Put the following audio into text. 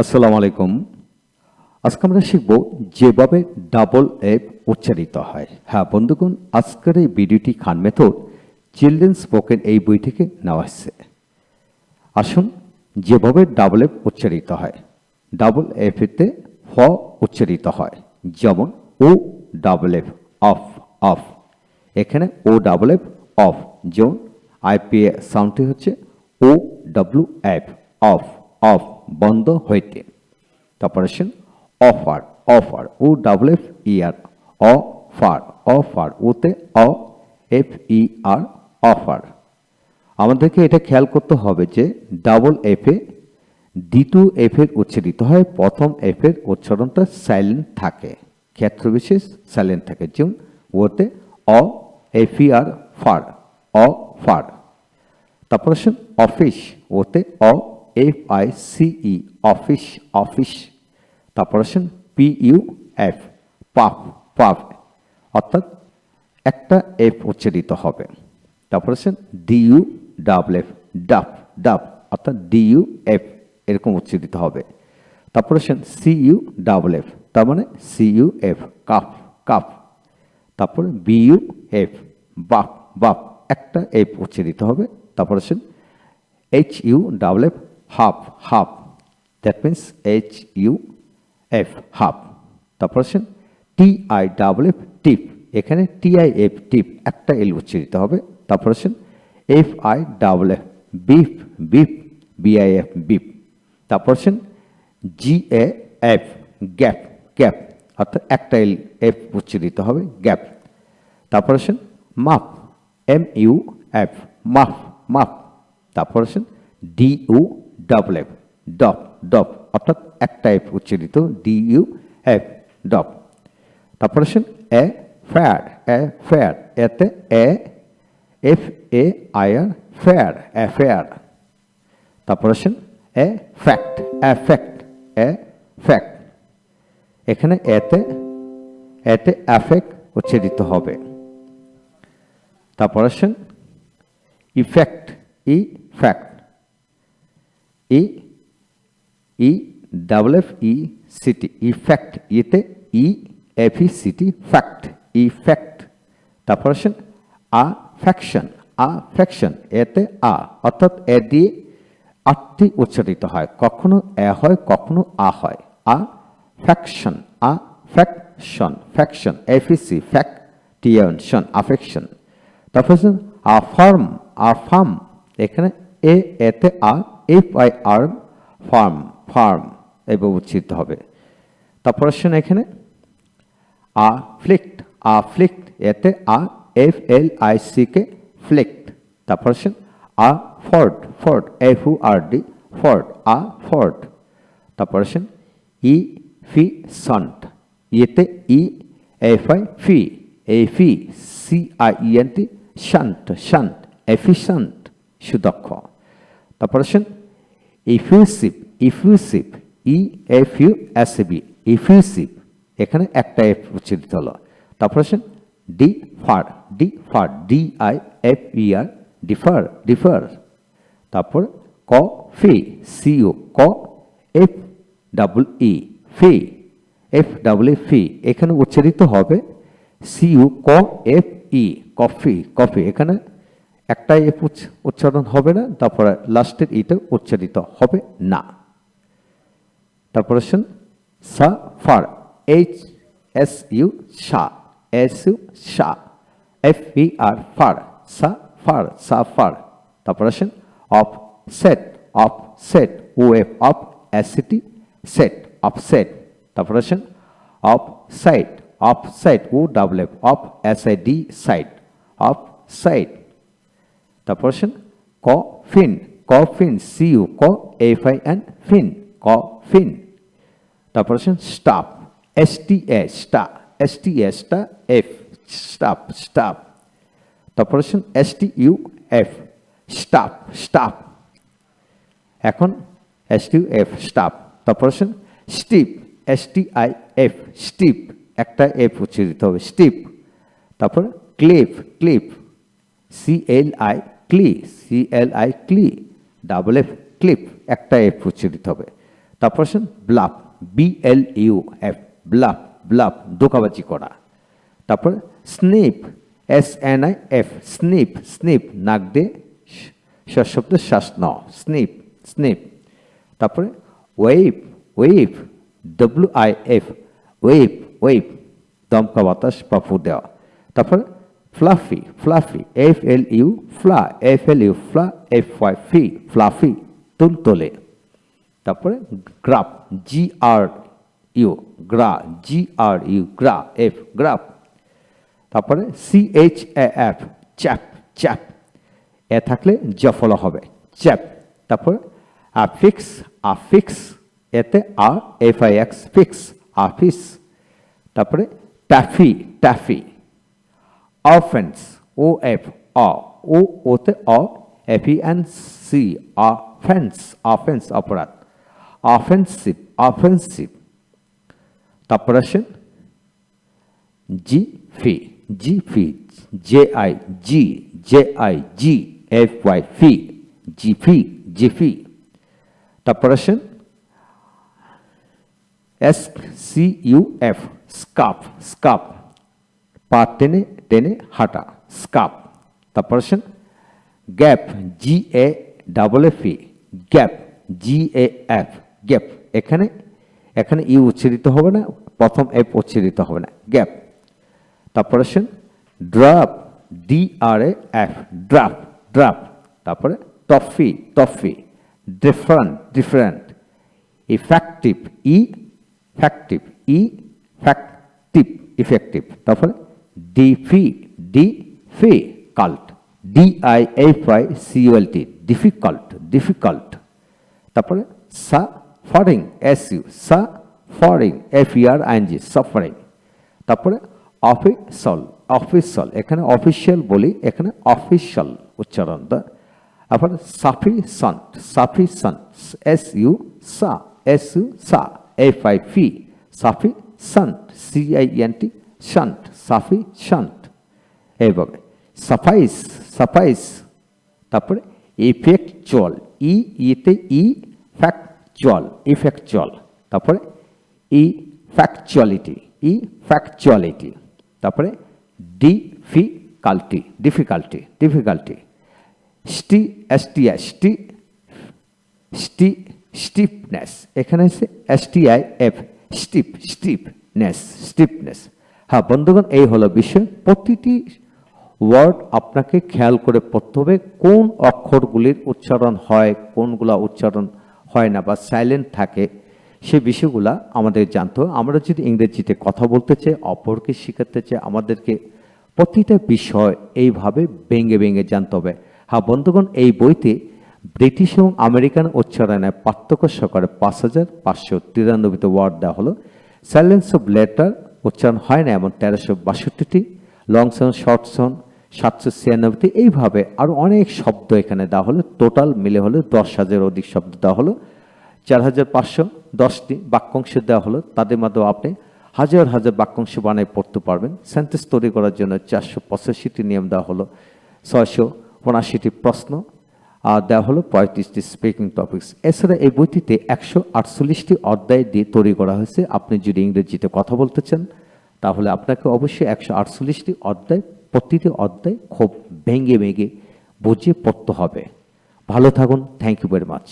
আসসালামু আলাইকুম। আজকে আমরা শিখব যেভাবে ডাবল এফ উচ্চারিত হয়। হ্যাঁ বন্ধুগণ, আজকের এই ভিডিওটি খান মেথড চিলড্রেন স্পোকেন এই বই থেকে নেওয়া হয়েছে। আসুন, যেভাবে ডাবল এফ উচ্চারিত হয়। ডাবল এফেতে ফ উচ্চারিত হয়। যেমন O double F off off এখানে ও ডাবল এফ অফ যেমন আইপিএ সাউন্ডটি হচ্ছে O double F off off বন্ধ হইতে। তারপর আসেন offer offer O double F ER offer offer ওতে অ এফ ই আর, অফার। আমাদেরকে এটা খেয়াল করতে হবে যে ডাবল এফে দ্বিতীয় এফের উচ্চারিত হয়, প্রথম এফের উচ্চারণটা সাইলেন্ট থাকে, ক্ষেত্র বিশেষ সাইলেন্ট থাকে, যেমন ওতে অ এফ ই আর, ফার, অ ফার। তারপর আসেন অফিস ওতে O F I CE office office তারপর আসেন P U F puff puff. অর্থাৎ একটা এফ উচ্চারিত হবে। তারপর আসেন ডিইউ ডাবল এফ ডাব ডাব অর্থাৎ ডিইউ এফ এরকম উচ্চারিত হবে। তারপর আসেন সিইউ ডাবল এফ তার মানে সিইউ এফ কাপ কাপ তারপর বিইউ এফ বাপ বাপ একটা এফ উচ্চারিত হবে। তারপর আসেন H U double F that means H U F half. তারপর আসেন T I double F tiff এখানে টি আই এফ টিপ একটা এল উচ্চারিত হবে। তারপর আসেন F I double F biff biff BI F biff তারপর আসেন G A F gaff gaff অর্থাৎ একটা এল এফ উচ্চারিত হবে গ্যাপ তারপর আসেন মাপ এম ইউ এফ মাফ মাপ তারপর আসেন D U double F duff duff অর্থাৎ একটা এফ উচ্চারিত ডি ইউ এফ ডপ তারপর আসেন এ ফ্যাড এ ফ্যাড এতে A F A I R fad A fad তারপর আসেন A fact A fact A fact এখানে এতে এতে অ্যাফেক্ট উচ্চারিত হবে। তারপর আসেন effect E fact E E double F E CT effect ইতে E F E CT fact effect তারপর আসেন আ ফ্যাকশন আ ফ্যাকশন এতে আ অর্থাৎ এ দিয়ে আটটি উচ্চারিত হয়। কখনো এ হয়, কখনো আ হয়। আ ফ্যাকশন আ ফ্যাকশন ফ্যাকশন এফিসি ফ্যাকটিয়নশন আফেকশন তারপর আসেন আফার্ম আফার্ম এখানে এ, এতে A F I R firm firm এভাবে উচ্চারিত হবে। তারপর আসেন এখানে? আ ফ্লিক্ট আ ফ্লিক্ট এতে A F L I C K ফ্লিক্ট তারপর আসেন afford ford F U R D ford afford তারপর আসেন ই ফি সন্ট ইয়েতে ই এফ আই ফি এ ফি C I E N T শান্ত শান্ত এফিশান্ত সুদক্ষ। তারপর আসেন effusive effusive E F U S B effusive এখানে একটা এফ উচ্চারিত হলো। তারপর আসেন differ differ D I F E R differ differ তারপর ক, ফি সিও ক F double E fee F double E fee. এখানে উচ্চারিত হবে সিইউ ক এফ ই কফি কফি। এখানে একটা এফ উচ্চারণ হবে না, তারপরে লাস্টের ইটা উচ্চারিত হবে না। তারপর আসেন suffer, H, S, U, সা, এস, ইউ, সা, এফ, ই, আর, ফার, সা ফার সা, ফার। তারপর আসেন offset offset O F, off SET set, offset. তারপর আসেন offside offside O double F, off, S, I, D, site, offside তারপর আসেন coffin coffin C U ক F I N fin coffin তারপর আসেন staff S T A স্টা S T A স্টা F staff staff তারপর আসেন S T U F stuff stuff এখন S T F stuff তারপর আসেন stiff S T I F stiff একটা F উচ্চারিত হবে স্টিপ তারপর cliff cliff C L I ক্লি C L I ক্লি ডাবল এফ ক্লিপ একটা এফ উচ্চারিত হবে। তারপর আসেন bluff B L U F bluff bluff দোকাবাজি করা। তারপর sniff S N I F sniff sniff নাক দিয়ে শব্দ শ্বাস ন স্নিপ স্নিপ তারপরে waif waif W I F waif waif দমকা বাতাস বা ফু দেওয়া। তারপরে fluffy fluffy F L U ফ্লা F L U ফ্লা এফ ওয়াই ফি ফ্লাফি তুলতলে তারপরে গ্রাফ জি আর ইউ গ্রা জি আর ইউ গ্রা এফ গ্রাফ তারপরে C H A F chaff chaff A থাকলে জফলা হবে চ্যাপ তারপরে আফিক্স আফিক্স এতে আর F I X fix office তারপরে taffy taffy offence O F অ ও ওতে O F E N C offence offence অপরাধ অফেন্সিভ অফেন্সিভ তারপর আসেন jiffy jiffy J I G J I G F Y fee jiffy jiffy তারপর আসেন S C U F scuff scuff পা টেনে টেনে হাঁটা, স্কাপ তারপর আসেন gaffe G A double F E gaffe G A F gaffe, এখানে এখানে ইউ উচ্চারিত হবে না, প্রথম এফ উচ্চারিত হবে না, গ্যাপ তারপর আসেন ড্রাপ ডি আর এ এফ ড্রাপ ড্রাপ তারপরে toffee toffee, different different, effective, E, ফ্যাক্টিভ ই, ফ্যাক্টিভ, ইফেক্টিভ, তারপরে Diffie difficult D I F I CULT difficult difficult তারপরে suffering S U suffering F ER ING suffering তারপরে অফিসল অফিসল এখানে অফিসিয়াল বলি, এখানে অফিসিয়াল উচ্চারণটা তারপরে সাফিসন্ট সাফিসন্ট এস ইউ সা S U সা F I fee sufficient C I E N shunt sufficient এইভাবে সাফাইস সাফাইস। তারপরে ইফেক্চুয়াল ই, ইতে ই ফ্যাকচুয়াল ইফেক্চুয়াল তারপরে ই ফ্যাকচুয়ালিটি ই ফ্যাকচুয়ালিটি তারপরে ডিফিকাল্টি ডিফিকাল্টি ডিফিকাল্টি স্টি এসটিআই স্টি স্টি স্টিফনেস এখানে আছে এসটিআই এফ স্টিপ স্টিফনেস স্টিফনেস হ্যাঁ বন্ধুগণ, এই হলো বিষয়। প্রতিটি ওয়ার্ড আপনাকে খেয়াল করে পড়তে হবে কোন অক্ষরগুলির উচ্চারণ হয়, কোনগুলা উচ্চারণ হয় না বা সাইলেন্ট থাকে। সে বিষয়গুলা আমাদের জানতে হবে। আমরা যদি ইংরেজিতে কথা বলতে চাই, অপরকে শেখাতে চাই, আমাদেরকে প্রতিটা বিষয় এইভাবে ভেঙে ভেঙে জানতে হবে। হ্যাঁ বন্ধুগণ, এই বইতে ব্রিটিশ এবং আমেরিকান উচ্চারণে পার্থক্য সহকারে পাঁচ হাজার পাঁচশো তিরানব্বইতে ওয়ার্ড দেওয়া হলো। সাইলেন্স অফ লেটার উচ্চারণ হয় না এমন তেরোশো বাষট্টিটি লং সন শর্ট সন সাতশো ছিয়ানব্বইটি, এইভাবে আরও অনেক শব্দ এখানে দেওয়া হলো। টোটাল মিলে হলো দশ হাজার অধিক শব্দ দেওয়া হলো। চার হাজার পাঁচশো দশটি বাক্যাংশ দেওয়া হলো। তাদের মাধ্যমে আপনি হাজার হাজার বাক্যাংশ বানায় পড়তে পারবেন। সেন্টেন্স তৈরি করার জন্য চারশো পঁচাশিটি নিয়ম দেওয়া হলো। ছয়শো উনআশিটি প্রশ্ন দেওয়া হলো পঁয়ত্রিশটি স্পিকিং টপিক্স এছাড়া এই বইটিতে একশো আটচল্লিশটি অধ্যায় দিয়ে তৈরি করা হয়েছে। আপনি যদি ইংরেজিতে কথা বলতে চান, তাহলে আপনাকে অবশ্যই একশো আটচল্লিশটি অধ্যায়, প্রতিটি অধ্যায় খুব ভেঙে ভেঙে বুঝিয়ে পড়তে হবে। ভালো থাকুন। Thank you very much